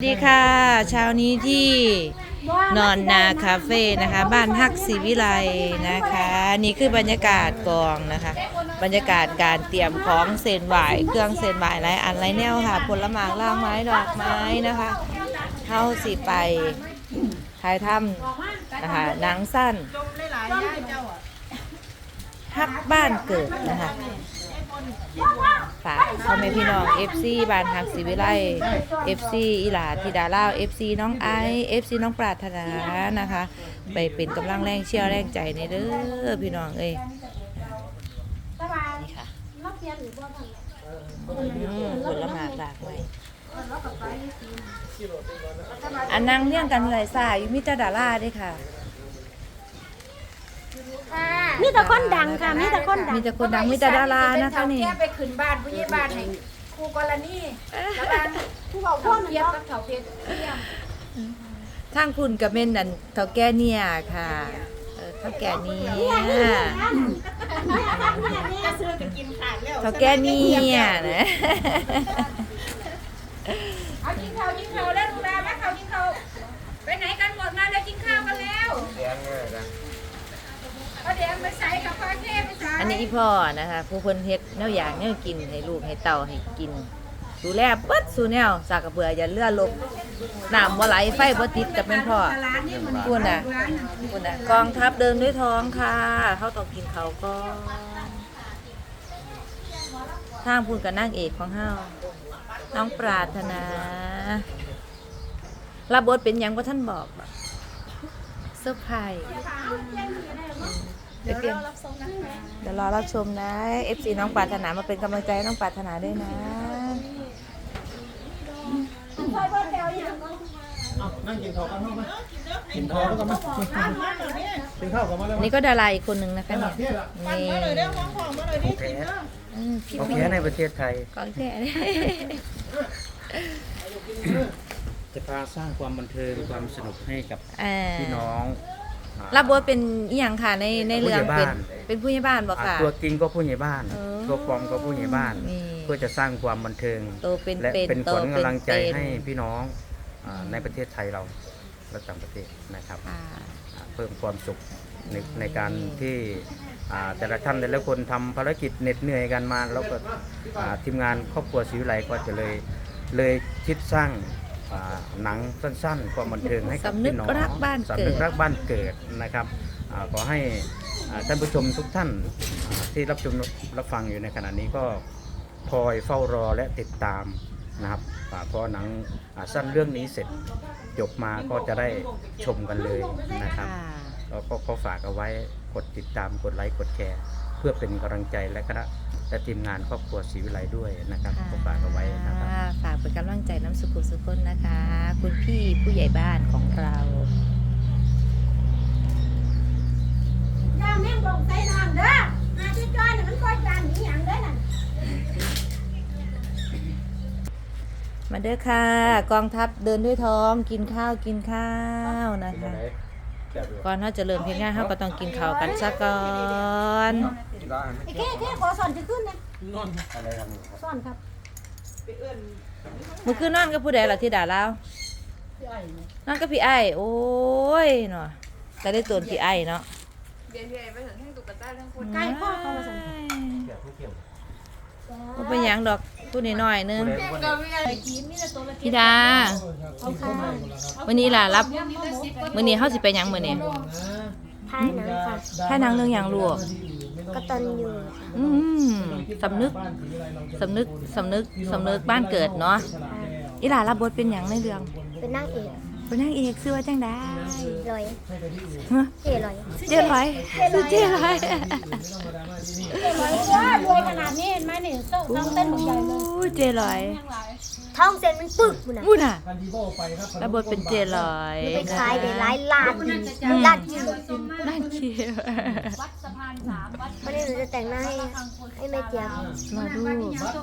สวัสดีค่ะเช้านี้ที่นอนนาคาเฟ่นะคะ บ้านฮักศรีวิไลนะคะ นี่คือบรรยากาศกองนะคะ บรรยากาศการเตรียมของเส้นไหวเครื่องเส้นไหวหลายอันหลายแนวค่ะ ผลไม้ล่างไม้ดอกไม้นะคะเข้าสิไปถ่ายทำนะคะหนังสั้นฮักบ้านเกิดนะคะากพ่อแม่พี่น้อง FC บ้านฮักศรีวิไล FC อีหลาธิดาเล่าว FC น้องไอซ์ FC น้องปรารถนานะคะ ไปเป็นกำลังแรงเชียร์แรงใจในเด้อพี่น้องเอ้ยนี่ค่ะอืมผลไม้หลากหลายอันนั่งเลี้ยงกันเลยสายอยู่มิตรดาราเด้วยค่ะ มีแต่คนดังค่ะมีแต่คนดังมีแต่คนดังมีแต่ดารานะคะนี่แกไปขึ้นบ้านผู้ใหญ่บ้านให้ครูกรณีแล้วบ้านผู้บอกพวเขากเทียบกับเขาเพชรเทียมทางคุณกับเม่นนันเท่าแก่เนี่ยค่ะเออเท่าแก่เนี่ยจะซื้อไปกินขาดแล้วเท่าแก่เนี่ยนะ เอากินข้าวกินข้าวแล้วดูแลแม่ข้าวกินข้าวไปไหนกันหมดมาแล้วกินข้าวกันแล้วเอาเดี๋ยวไปใส่กับพ่อเทพไปใส่ อันนี้อีพ่อนะคะ ผู้เพิ่นเฮ็ดแนวอย่างแนวกินให้ลูกให้เต่าให้กินดูแลเบิดสูแนวสากกระเบืออย่าเลื่อนลบน้ำบ่ไหลไฟบ่ติดกับแม่นพ่อพูดน่ะพูดน่ะกองทัพเดินด้วยท้องค่ะเขาต้องกินเขาก่อนทางพูดกับนางเอกของเฮาน้องปรารถนารับบทเป็นยังบ่ท่านบอกเซอร์ไพรส์ ดี๋ยวรอรับชมนะคะเดี๋ยวรอรับชมนะ FC น้องปรารถนามาเป็นกำลังใจให้น้องปรารถนาด้วยนะนั่งกินข้าวกันไหมกินข้าวแล้วกันไหมกินข้าวกันมาแล้วนี่ก็ดาราอีกคนหนึ่งนะคะเนี่ยนี่อืมพี่โอเคพี่ในประเทศไทย กองแท้เลยจะพาสร้างความบันเทิงความสนุกให้กับอ่าพี่น้องอ่า รับบทเป็นอีหยังค่ะในในเรื่องผู้ใหญ่เป็นบ้านเป็นผู้ใหญ่บ้านบอกอ่าค่ะ ตัวจริงก็ผู้ใหญ่บ้านเออตัวปลอมก็ผู้ใหญ่บ้านนี่ เพื่อจะสร้างความบันเทิง โตเป็นและเป็นเป็นโตขวัญเป็นกำลังใจเป็นให้พี่น้องอ่าในประเทศไทยเราและต่างประเทศนะครับค่ะ อ่าเพิ่มความสุขในในการที่อ่าแต่ละท่านแต่ละคนทำภารกิจเหน็ดเหนื่อยกันมา แล้วก็อ่าทีมงานครอบครัวศรีวิไลก็จะเลยเลยคิดสร้าง อ่าหนังสั้นๆความบันเทิงให้กับสำนึกพี่น้องรักบ้านเกิด สำนึกรักบ้านเกิดนะครับอาขอให้อ่าท่านผู้ชมทุกท่านอ่าที่รับชมรับฟังอยู่ในขณะนี้ก็คอยเฝ้ารอและติดตามนะครับอ่าพอหนังอ่าสั้นเรื่องนี้เสร็จจบมาก็จะได้ชมกันเลยนะครับ ค่ะแล้วก็ขอฝากเอาไว้กดติดตามกดไลค์กดแชร์ เพื่อเป็นกำลังใจและคณะ และทีมงานครอบครัวศรีวิไลด้วยนะครับขอฝากเอาไว้นะครับค่ะฝากเป็นกำลังใจน้ำสุขุสุคนนะคะ คุณพี่ผู้ใหญ่บ้านของเราย่าแม่งลงใส่น้ำเด้ออาที่จ้อยน่ะมันก้อยจานหนีหยังเด้อน่ะมาเด้อค่ะ กองทัพเดินด้วยท้องกินข้าวกินข้าวนะคะ ก่อนเราจะเริ่มเพลงงานเราก็ต้องกินข้าวกันซะก่อนไอ้แค่แค่ขอสอนจะขึ้นนะสอนครับมือคืนนอนกับผู้ใดล่ะที่ด่าเรานอนกับพี่ไอ้ายโอ้ยเนาะแต่ได้ตัวพี่ไอ้ายเนาะเดี๋ยวๆไปถึงให้ตุ๊กตาทั้งคนไก่พ่อเขามาสอ นบ่เป็นหยังดอกผู้นี้น้อยๆนึงก็มีอะไรพี่ดาวันนี้ล่ะรับวันนี้เฮาสิไปหยังมื้อนี้ท้ายหนังค่ะแค่นางเรื่องหยังลูกกตันอยู่อืมสำนึกสำนึกสำนึกสำนึกบ้านเกิดเนาะอีหลารับบทเป็นหยังในเรื่องเป็นนางเอก เป็นนางเอกชื่อว่าจังได๋ลอยฮะเจ๋ลอยเจ๊ร้อยชื่อเจ๊ร้อยเจ๋ลอยว่ารวยขนาดนี้เห็นไหมนี่โซ่ต้องเต้นหมดใหญ่เลยโอ้ยเจ๊ร้อยท้องเส้นมันปึกมันน่ะอู้น่ะรับบทเป็นเจ๊ร้อยไปขายได้หลายล้านล้านจริงน่าเกลียดวันนี้หนูจะแต่งหน้าให้ให้แม่เจี๊ยบมาดู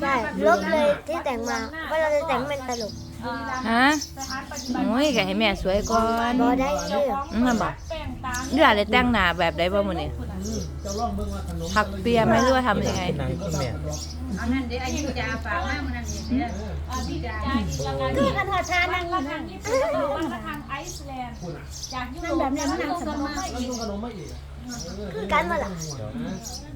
ใช่ลบเลยที่แต่งมาเพราะเราจะแต่งให้มันตลกฮะโอ้ยก็ให้แม่สวยก่อนบอได้เชื่ออืมมันบอกนี่หลานได้แต่งหน้าแบบใดบ่มื้อนี้ผักเปียไหมหรือว่าทำยังไงนางคุณแม่เอานั่นเดี๋ยวอายุจะฝากมากมันนั่นเองเด้อเอาพี่จะคือกันหอดชานั่งอยู่นั่งวันละทางไอซ์แลนด์จากยุโรนั่งปแบบนี้มันนั่งสบายเอาขนมมาอีก คือกันมาล่ะ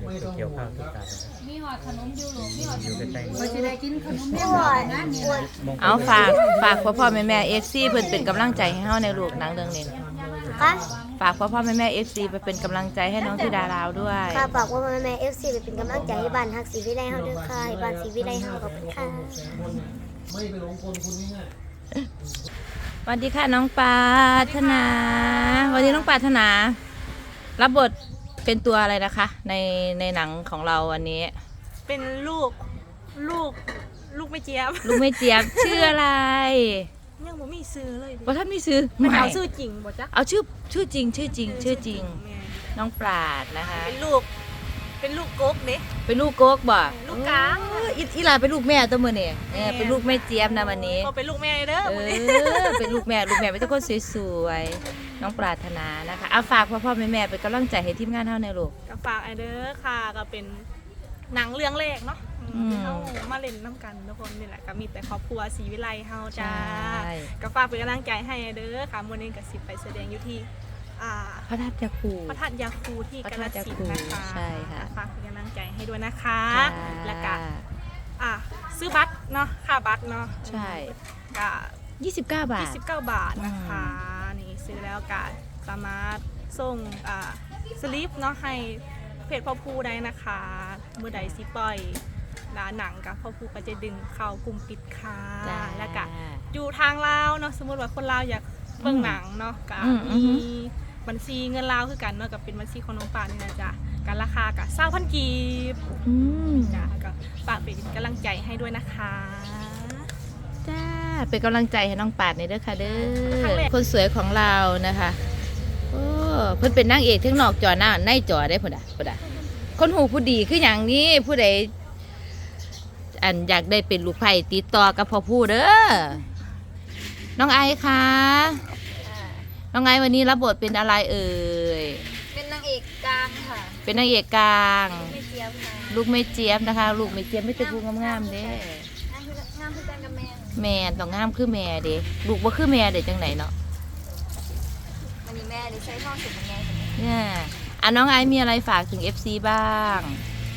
ไม่ต้องเกี่ยวข้าวติดตามมีหอดขนมยุโรปมีหอดอยู่กล้ๆเขาจะได้กินขนมโอ้แม่หมดยนะเนี่ยโอ้ยมองเอาฝากฝากพ่อพ่อแม่แม่เอฟซีเพิ่อนเป็นกำลังใจให้เฮาในลูกหนังเรื่องนี้ค่ะฝากพ่อพ่อแม่แม่เอฟซีไปเป็นกำลังใจให้น้องธิดาลาวด้วย ค่ะบอกว่าแม่แม่เอฟซีเป็นกำลังใจให้บ้านฮักศรีวิไลเฮาด้วยค่ะให้บ้านศรีวิไลเฮาขอบคุณค่ะไม่ไปหลงกลคุณง่ายสวัสดีค่ะน้องปาถนาวันนี้น้องปาถนา รับบทเป็นตัวอะไรนะคะ ในในหนังของเราวันนี้ เป็นลูกลูกลูกไม่เจี๊ยบลูกไม่เจี๊ยบ ชื่ออะไรยังบ่มีซื้อเลยดิว่าท่านมีซื้อมันเอาไม่ชื่อจริงบ่จ๊ะเอาชื่อชื่อจริง ชื่อจริง ชื่อจริง แม่น้องปราดนะคะ เป็นลูก เป็นลูกกกเด้ เป็นลูกโก๊กบ่ลูกกลาง เอออีอีหลาเป็นลูกแม่ตัวมือเนี่ยเนี่ยเป็นลูกแม่เจี๊ยบนะวันนี้ ก็เป็นลูกแม่เด้อเอมื้อนี้ อ เป็นลูกแม่ ลูกแม่เป็นทุกคนสวยๆ น้องปรารถนานะคะเอาฝากพ่อพ่อแม่แม่เป็นกำลังใจให้ทีมงานเท่าในอยลูกก็ฝากไอเด้อค่ะก็เป็นหนังเรื่องแรกเนาะอืมเฮามาเล่นน้ำกันทุกคนนี่แหละก็มีแต่ครอบครัวศรีวิไลเฮาจ้าใช่ก็ฝากเป็นกำลังใจให้เด้อค่ะมื้อนี้ก็สิไปแสดงอยู่ที่อ่าพระธาตุยาคู พระธาตุยาคูที่พระกาธาฬตุยาสินคูธุ์นะคะใช่ค่ะ ฝากเป็นกำลังใจให้ด้วยนะคะจ้าแล้วก็อะซื้อบัตรเนาะค่าบัตรเนาะใช่ ก็29 บาท 29 บาทนะคะนี่ ซื้อแล้วก็สามารถส่งอ่าสลิปเนาะให้เพจพ่อภูได้นะคะเมื่อใดสิปล่อยดาหนังกับพ่อภูก็จะดึงเข้ากลุ่มปิดค่ะจ้า แล้วก็อยู่ทางลาวเนาะสมมติว่าคนลาวอยากเบิ่งหนังเนาะก็อืมอืมีมบัญชีเงินลาวคือกันเนาะกับเป็นบัญชีของน้องปานนี่นะจ๊ะการราคากับเศร้าพันกีบอืมจ้ะก็ฝากเป็นกำลังใจให้ด้วยนะคะ จ้า เป็นกำลังใจให้น้องปาดในอยเด้อค่ะเด้ครั้งอแรกคนสวยของเรานะคะโอ้เพิ่นเป็นนางเอกทั้งนอกจอหน้าในจอได้พุ่นอะพุ่นอะคนหูผู้ดีคืออย่างนี้ผู้ใดอันอยากได้เป็นลูกไผ่ติดต่อกับพ่อผู้เด้อน้องไอซ์คะน้องไอซ์วันนี้รับบทเป็นอะไรเอ่ยเป็นนางเอกกลางค่ะ เป็นนางเอกกลางไม่เจี๊ยบค่ะลูกไม่เจี๊ยบนะคะ ลูกไม่เจี๊ยบไม่ตะกูงามๆเด้ แม่แม่ต้องงามคือแม่เด้ลูกบ่คือแม่เด้จังไหนเนาะวันนี้แม่ดิใช้ท่องสุดเป็นไงเนี่ยอะน้องไอซ์มีอะไรฝากถึง FC บ้าง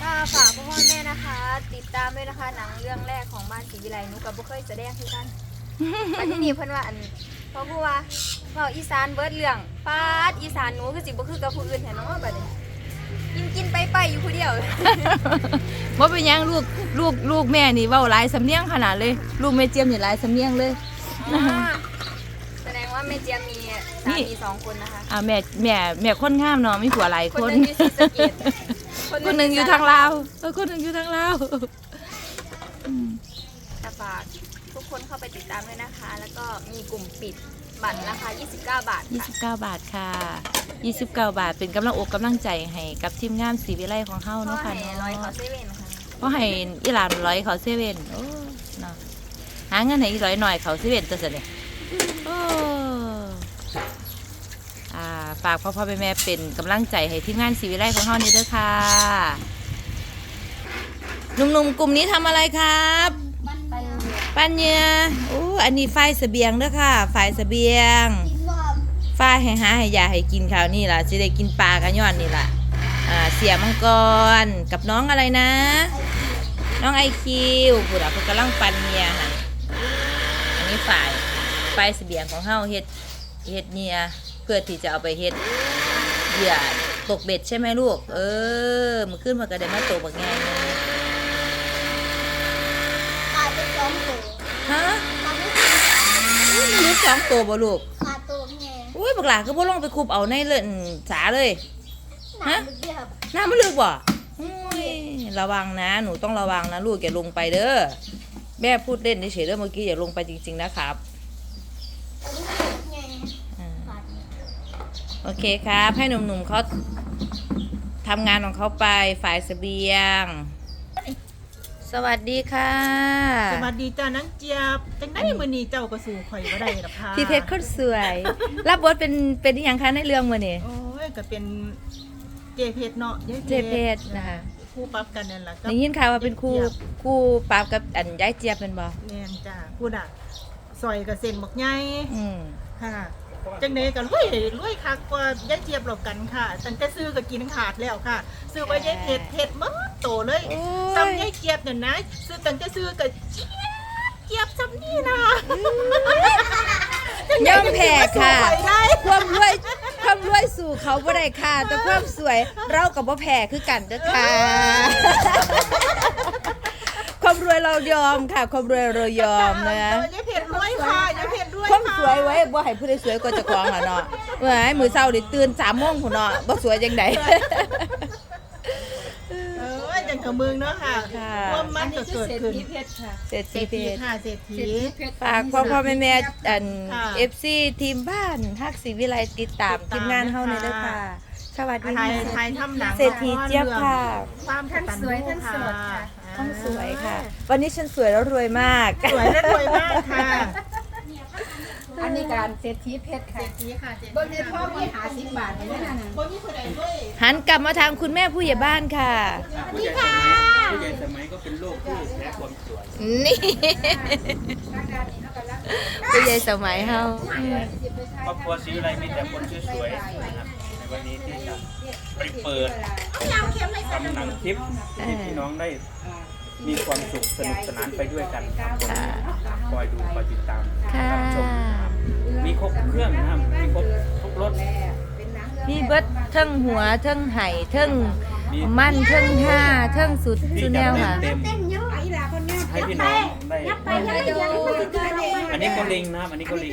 ก็ฝากพ่อพ่อแม่นะคะ ติดตามด้วยนะคะหนังเรื่องแรกของบ้านศรีวิไลหนูกับบ่เคยแสดงคือกันแต่ที่นี่เพิ่นว่าอันเพราะผู้ว่าเว้าอีสานเบิดเรื่องปาดอีสานหนูคือสิบ่คือกับผู้อื่นแท้เนาะบัดนี้ กินกินไปไปอยู่ผู้เดียวว่าเป็นหยังลูกลูกลูกแม่นี่เว้าหลายสำเนียงขนาดเลย ลูกแม่เจียมนี่หลายสำเนียงเลยแสดงว่าแม่เจี๊ยบมีสามีสองคนนะคะ อ่าแม่แม่แม่คนงามเนาะมีผัวหลายคนคนหนึ่งอยู่ศรีสะเกษคนหนึ่งอยู่ทางลาวเออคนหนึ่งอยู่ทางลาวอืมจะฝากทุกคนเข้าไปติดตามด้วยนะคะ แล้วก็มีกลุ่มปิด บัตรราคา 29 บาทค่ะ29 บาทค่ะ 29 บาทเป็นกำลังอกกำลังใจให้กับทีมงานสีวิไลของเฮาเพเนาะราะค่ะให้เนาะร้อยเขาเซเว่นค่ะเพราะให้อีหลานร้อยเขาเซเว่นโอ้เนาะหาเงินให้อีร้อยหน่อยเขาเซเว่นตัวเสเนี่ยโอ้อ่าฝากพ่อพ่อแม่แม่เป็นกำลังใจให้ทีมงานสีวิไลของเฮานี่เด้อค่ะหนุ่มๆกลุ่มนี้ทำอะไรครับ ปันเนียโอ้อันนี้ไฟเสบียงเด้อค่ะไฟเสบียงไฟให้หาให้ยาให้กินข้าวนี่ล่ะสิได้กินปลากันย้อนนี่ล่ะอ่าเสียมังกรกับน้องอะไรนะ น้องไอคิวผู้ดับกำลังปันเนียหันอันนี้ฝ่ายไฟเสบียงของเฮาเฮ็ดเฮ็ดเนียเพื่อที่จะเอาไปเฮ็ดเหยื่อตกเบ็ดใช่ไหมลูก เออมันขึ้นมาก็ได้มาตกแบักแงเลย ขาดไปสองตัว ฮะขาดไปอุ้ยมันลึกสองตัวบ่ลูกขาดตัวแม่อุ้ยบักหลาก็บ่ลงไปคุบเอาในเลื่อนสาเลย หนักเดียวน้ำมันลึกบ่อุ้ยระวังนะ หนูต้องระวังนะลูกอย่าลงไปเด้อ แม่พูดเล่นเฉยๆเด้อเมื่อกี้อย่าลงไปจริง ๆ นะครับแม่อ่า ขาดโอเคครับ ให้หนุ่มๆเขาทำงานของเขาไปฝ่ายเสบียง สวัสดีค่ะ สวัสดีจ้านังเจี๊ยบจังได้มื้อนี้เจ้าก็สู่ข่อยบ่ได้หรอกค่ะพี่เพชรคนสวย รับบทเป็นเป็นอหยังคะในเรื่องมื่อนี้โอ้ยก็เป็นเจเพชรเนาะยายเจเพชรนะคะคู่ปรับกันนั่นแหละก็ได้ยินข่าวว่าเป็นครูครูปราบกับอันยายเจี๊ยบเป็นบ่แม่นจ้าพูดอะซอยกับเส้นบักใหญ่อืมค่ะ จังไดกันรวยรวยคักกว่ายายเจี๊ยบหรอกกันค่ะตั้งแต่ซื้อก็กินขาดแล้วค่ะ ซื้อไว้ยายเผ็ดเผ็ดมากโตเลยโอ้ซ้ำยยายเจี๊ยบเนี่ยนะ ซื้อตั้งแต่ซื้อก็เจี๊ยบเจี๊ยบซ้ำนี่นะย่อมแพ้ค่ะ จังใดก็สู้ไปได้ความรวยความรวยสู่เขาบ่ได้ค่ะ แต่ความสวยเรากับบ่แพ้คือกันเด้อค่ะ ความรวยเรายอมค่ะ ความรวยเรายอมนะเออยาย วยความค่ะสวยไว้บ่ให้ผู้ใดสวยกว่าเจ้าของล่ะเนาะเมื่อให้มื้อเช้านี่ตื่น3:00นพุ่นเนาะบ่สวยจังไดเออจังกับมึงเนาะค่ะค่ะ ความมันก็เกิดขึ้นเศรษเศรฐีษเพฐีชร ค่ะเศรษฐี ฝากพ่อพ่อแม่แม่อันค่ะ FC ทีมบ้านฮักศรีวิไลติดตามทีมงานเฮาในอยเด้อค่ะ สวัสดีไทยค่ะไทยทำหนังเศรษฐีเจี๊ยบค่ะความกตัญญูค่ะต้องสวยค่ะ วันนี้ฉันสวยแล้วรวยมาก สวยและรวยมากค่ะ อันนี้การเศรษฐีเพชรค่ะเศรษฐีค่ะเศรษฐีเบิ่งในพ่อมีหาสิบบาทอย่างนั้นน่ะคนนี้คนไหนด้วยหันกลับมาทางคุณแม่ผู้ใหญ่บ้านค่ะ ผู้ใหญ่สมัยผู้ใหญ่สมัยก็เป็นโรคที่แพ้ความสวยนี่ผู้ใหญ่สมัยเฮาครอบครัวศรีวิไลมีแต่คนสวยๆนะครับในวันนี้ที่จะไปเปิดทำหนังคลิปที่พี่น้องได้ มีความสุขสนุกสนานไปด้วยกันครับผมค่ะคอยดูคอยติดตามค่ะ รับชมนะครับมีครบเครื่องนะครับมีครบทุกรส พี่เบิดเทั้งหัวเทั้งไห่เทั้งมั่นเทั้งห้าเทั้งสุดที่สุดแนจะวเต็มค่ะ เต็ม เต้นเยอะอีหลาคนเนี้ยให้พี่น้องได้ไปยังไม่ยังไม่เกินเลยอันนี้ก็ลิงนะครับ อันนี้ก็ลิง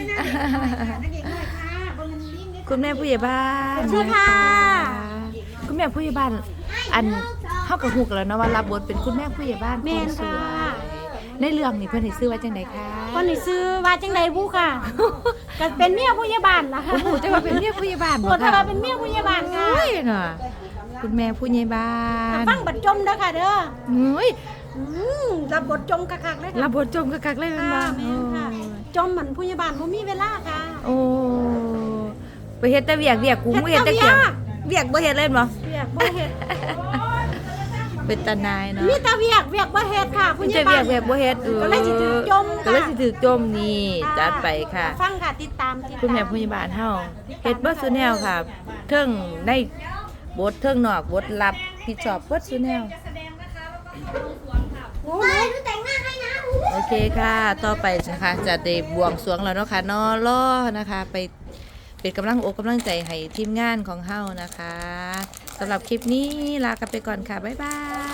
คุณแม่ผู้ใหญ่บ้านสวัสดีค่ะ คุณแม่ผู้ใหญ่บ้าน อัน เฮากับฮู้กันแล้วเนาะว่ารับบทเป็นคุณแม่ผู้ใหญ่บ้านแม่นคนสวยค่ะในเรื่องนี้เพิ่นให้ชื่อว่าจังไดคะคนนี้ซื้อว่าจังไดบุค่ะก็เป็นเมียผู้ใหญ่บ้านล่ะค่ะโอ้โหจะว่าเป็นเมียผู้ใหญ่บ้านบ่วดถ้าค่ะว่าเป็นเมียผู้ใหญ่บ้านค่ะโอ้ยเนาะคุณแม่ผู้ใหญ่บ้านฟังบัดจมเด้อค่ะเด้อเฮ้ยอืมรับบทจมคักๆเลยรัค่ะ บบทจมกักๆเลยแม่นค่ะบ่แม่นค่ะ จมเหมือนผู้ใหญ่บ้านบ่มีเวลาค่ะ โอ้ไปเฮ็ดแต่เวียกเวียกกูบ่เฮ็ดแต่เกียงเวียกบ่เฮ็ดเล่นบ่เวียกบ่เฮ็ด เป็นตานายเนาะมีแต่เวียกเวียกบ่เฮ็ดค่ะผู้มันใหญ่จะบ้าเวียนกเวียกบ่เฮ็ดเออก็เลยสิถูกจมค่ะ ก็เลยสิถูกจมนี่จัดไปค่ะ ฟังค่ะติดตามติดตาม คุณแม่ผู้ใหญ่บ้านเฮาเฮ็ดเบิดซุแนวค่ะเทิงในบทเทิงนอกบทลับผิดชอบเบิดซุแนวโอ้ยแต่งหน้าให้นะโอเคค่ะ ต่อไปนะคะจะได้บวงสรวงแล้วเนาะค่ะเนอล่อนะคะ ไปเป็นกำลังอกกำลังใจให้ทีมงานของเฮานะคะ สำหรับคลิปนี้ลากันไปก่อนค่ะ บ๊ายบาย